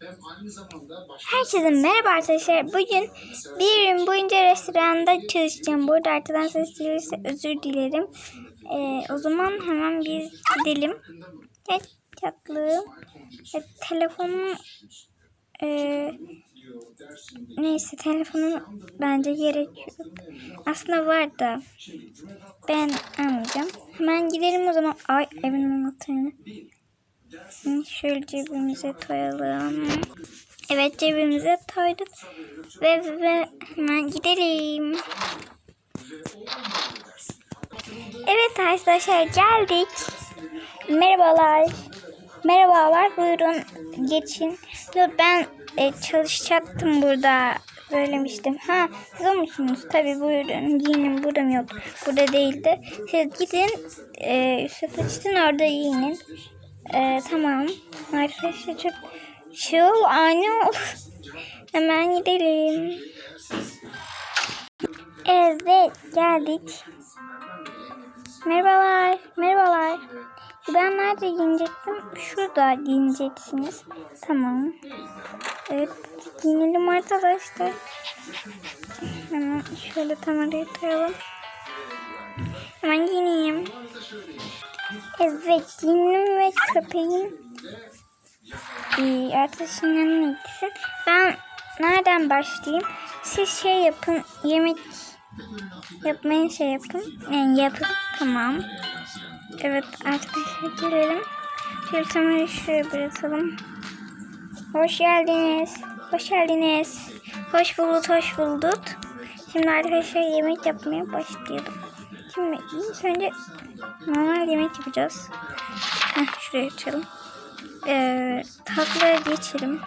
Herkese merhaba arkadaşlar. Bugün bir gün boyunca restoranda çalışacağım. Burada arkadan ses gelirse özür dilerim. Ee, o zaman hemen biz gidelim. Gel tatlım. E, telefonum e, neyse telefonum bence gerek yok. Aslında var da ben almayacağım. Hemen gidelim o zaman. Ay evin anahtarını. Şöyle cebimize koyalım. Evet cebimize koyduk. Ve, ve hemen gidelim. Evet arkadaşlar geldik. Merhabalar. Merhabalar buyurun geçin. Yok ben e, çalışacaktım burada. Söylemiştim. Ha siz o? Tabii buyurun. Giyinin burada mı yok? Burada değildi. Siz gidin. E, üst açtın orada giyinin. Ee, tamam. Arkadaşlar çok ol ani ol. Hemen gidelim. Evet geldik. Merhabalar. Merhabalar. Ben nerede giyinecektim? Şurada giyineceksiniz. Tamam. Evet. Giyinelim arkadaşlar. Hemen şöyle tam oraya koyalım. Hemen giyineyim. Evet, giyinim ve köpeğim ee, arkadaşın yanına gitsin. Ben nereden başlayayım? Siz şey yapın, yemek yapmaya şey yapın. Yani yapın, tamam. Evet arkadaşlar gelelim. Şöyle kamerayı şuraya bırakalım. Hoş geldiniz. Hoş geldiniz. Hoş bulduk, hoş bulduk. Şimdi arkadaşlar yemek yapmaya başlayalım. Şimdi ilk önce normal yemek yapacağız. Heh, şuraya açalım. Ee, tatlıya geçelim.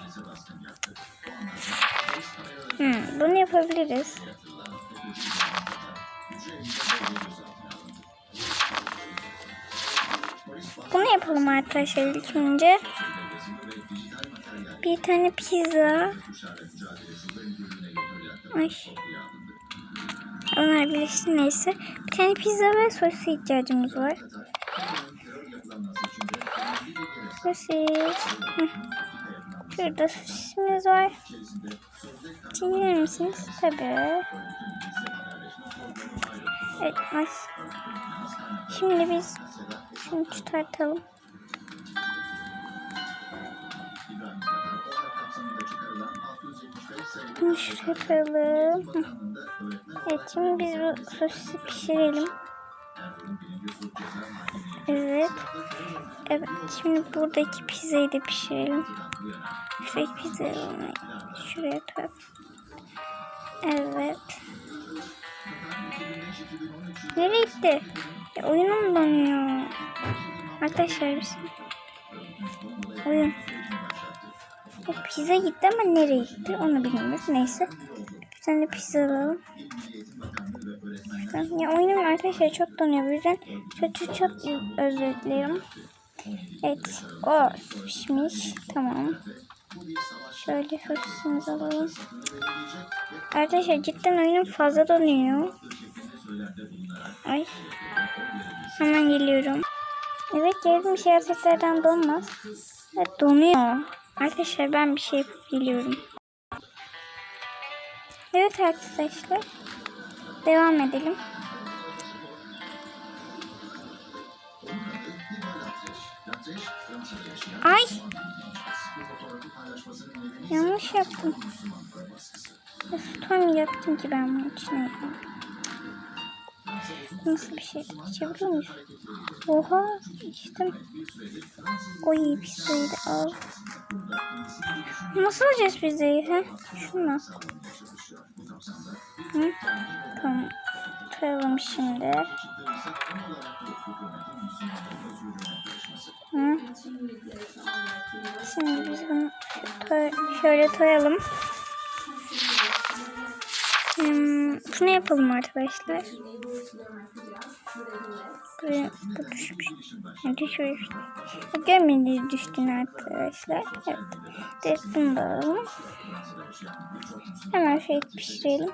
Hmm, bunu yapabiliriz. Bunu yapalım arkadaşlar ilk önce. Bir tane pizza. Ay. Onlar birleşti neyse. Tane pizza ve sosis ihtiyacımız var. Sosis. Şurada sosisimiz var. Çiğner misiniz? Tabii. Evet. Ay. Şimdi biz şunu çıkartalım. Bunu şuraya koyalım. Evet şimdi biz bu sosisi pişirelim. Evet. Evet şimdi buradaki pizzayı da pişirelim. Şuradaki pizzayı şuraya koy. Evet. Nereye gitti? Ya, oyunum donuyor. Arkadaşlar biz... Oyun. O pizza gitti ama nereye gitti onu bilmiyoruz. Neyse. Tane pizza alalım. Ya oyunum arkadaşlar çok donuyor. Bu yüzden çok çok çok özür dilerim. Evet. O pişmiş. Tamam. Şöyle sosisimizi alalım. Arkadaşlar cidden oyunum fazla donuyor. Ay. Hemen geliyorum. Evet geldim şey tekrardan donmaz. Evet donuyor. Arkadaşlar ben bir şey yapıp geliyorum. Evet arkadaşlar. Devam edelim. Ay. Yanlış yaptım. Ya, Tutamayacaktım ki ben bunun içine. Nasıl bir şey? İçebiliyor muyuz? Oha içtim. O iyi pizzayı da al. Nasıl alacağız pizzayı? He? Şunu. Hı? Tamam. Koyalım şimdi. Hı? Şimdi biz bunu şöyle koyalım. Hmm, şunu yapalım arkadaşlar. Buraya bu düşmüş. Düşmüş. Gömleği düştün arkadaşlar. Evet. Evet bunu da alalım. Hemen şey pişirelim.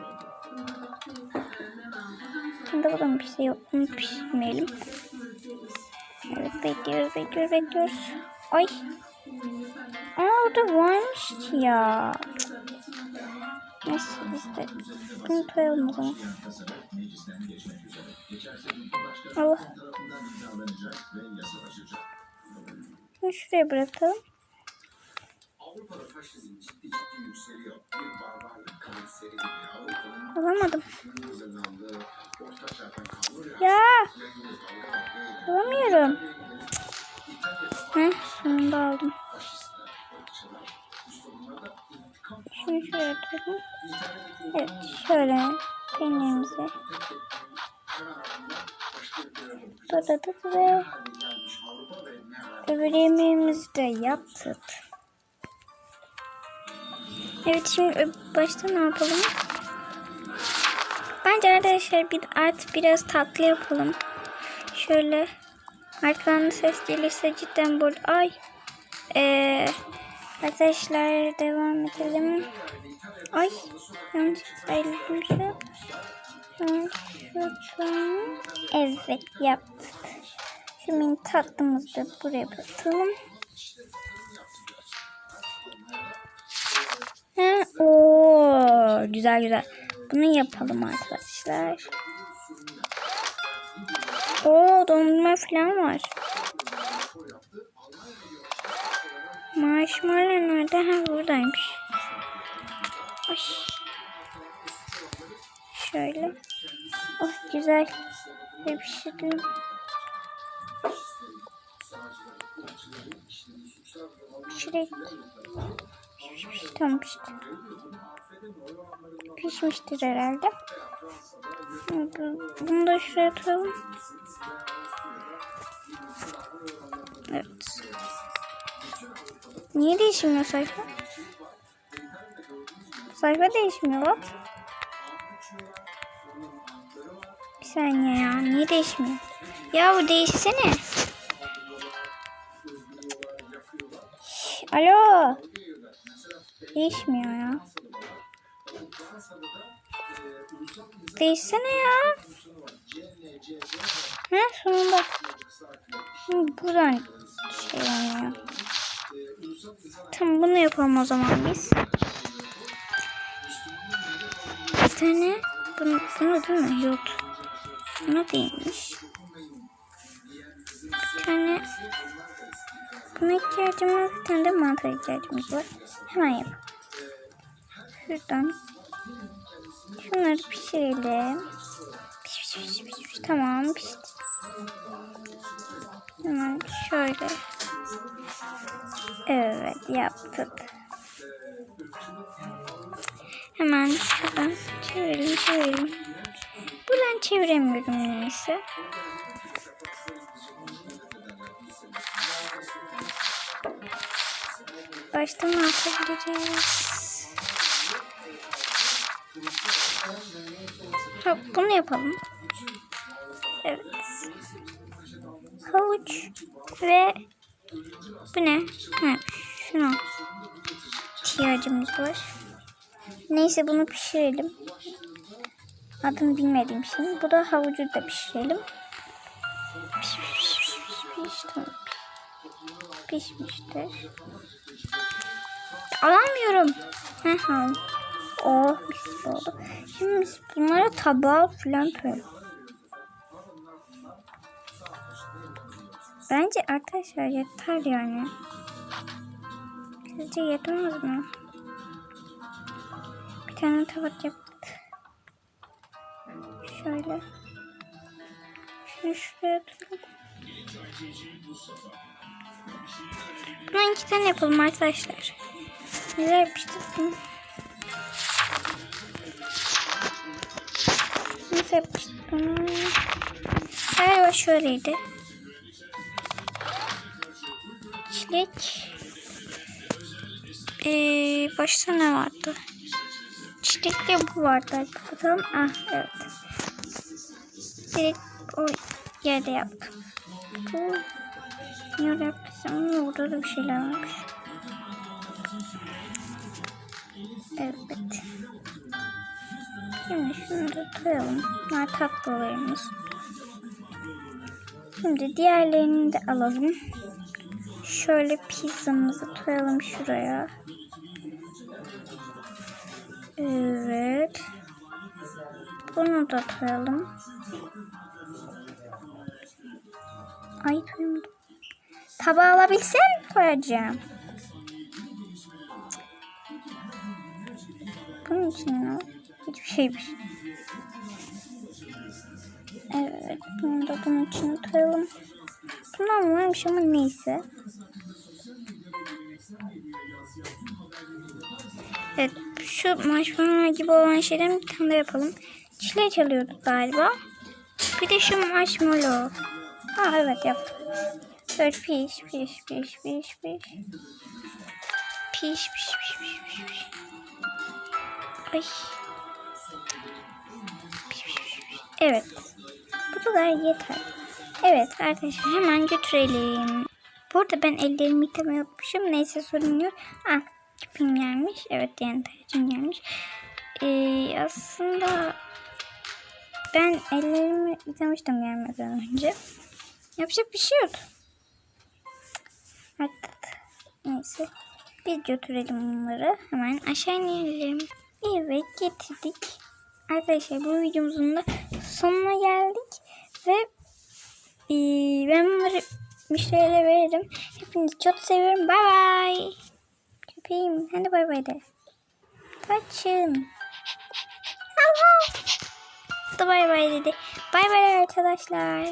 Şimdi burada bir şey yok. Bunu pişirmeyelim. Evet bekliyoruz bekliyoruz bekliyoruz. Ay. Aa orada varmış ki ya. Neyse de bunu koyalım o zaman. Allah. Bunu şuraya bırakalım. Avrupa'da faşizm ciddi ciddi yükseliyor. Bir barbarlık kanseri gibi Avrupa'nın Alamadım. orta çağdan Ya Avrupa'da alamıyorum. Heh, sonunda aldım. Şunu atalım. internette Evet şöyle peynirimizi dadadık ve öbür yemeğimizi de yaptık. Evet şimdi başta ne yapalım? Bence arkadaşlar bir art biraz tatlı yapalım. Şöyle arkadan ses gelirse cidden bu ay ee, arkadaşlar devam edelim. Ay yanlış an. Evet yaptık. Şimdi tatlımızı buraya batalım. Ha, oo, güzel güzel. Bunu yapalım arkadaşlar. Oo dondurma falan var. Marshmallow nerede? Ha buradaymış. Ay. Şöyle. Oh güzel. Ve pişirdim. Pişirek. Tamam pişti. Pişmiştir herhalde. Bunu da şuraya atalım. Evet. Niye değişmiyor sayfa? Sayfa değişmiyor bak. Bir saniye ya. Niye değişmiyor? Ya bu değişsene. Değişmiyor ya. Değişsene ya. Ha sonunda. Buradan şey oluyor. Tamam bunu yapalım o zaman biz. Bir tane bunu, bunu değil mi? Yok. Bunu değilmiş. Bir tane buna ihtiyacımız var. Bir tane de mantar ihtiyacımız var. Hemen yap. Şuradan. Şunları pişirelim. Piş, piş, piş, piş. Tamam pişti. Hemen şöyle. Evet yaptık. Hemen şuradan çevirelim çevirelim. Buradan çeviremiyorum neyse. Başta ne yapabiliriz? Ha, bunu yapalım. Evet. Havuç ve bu ne? Ha, şunu ihtiyacımız var. Neyse bunu pişirelim. Adını bilmediğim şey. Bu da havucu da pişirelim. Piş, piş, piş, piş, piş, tamam. Pişmiştir. Alamıyorum. Heh, aldım. Oh mis oldu. Şimdi biz bunlara tabağa falan koyalım. Bence arkadaşlar yeter yani. Sizce yetmez mi? Bir tane tabak yaptık. Şöyle. Şunu şuraya atalım. Bundan iki tane yapalım arkadaşlar. Yapıştık bunu. Nasıl yapıştık bunu? Galiba şöyleydi. Çilek. Ee, başta ne vardı? Çilekle bu vardı. Bakalım. Ah evet. Direkt o yerde yaptım. Bu niye ama burada da bir şeyler varmış. Evet. Şimdi şunu da koyalım. Bunlar tatlılarımız. Şimdi diğerlerini de alalım. Şöyle pizzamızı koyalım şuraya. Evet. Bunu da koyalım. Ay koyamadım. Tabağı alabilsem koyacağım. Bunun için ne? Hiçbir şeymiş. Evet. Bunu da bunun içine koyalım. Bundan varmış ama neyse. Evet. Şu marshmallow gibi olan şeyden bir tane yapalım. Çile çalıyorduk galiba. Bir de şu marshmallow. Ha evet yaptım. Böyle piş piş piş piş piş. Piş piş piş piş piş piş. Ay. Evet. Bu kadar yeter. Evet arkadaşlar hemen götürelim. Burada ben ellerimi yıkamayı unutmuşum. Neyse sorun yok. Ah küpüm gelmiş. Evet diğer tercihim gelmiş. Ee, aslında ben ellerimi yıkamıştım gelmeden önce. Yapacak bir şey yok. Artık neyse. Biz götürelim bunları. Hemen aşağı inelim. Evet getirdik. Arkadaşlar bu videomuzun da sonuna geldik. Ve eee, ben bunları müşterilere veririm. Hepinizi çok seviyorum. Bay bay. Köpeğim. Hadi bay bay de. Kaçın. Allah. Da bay bay dedi. Bay bay arkadaşlar.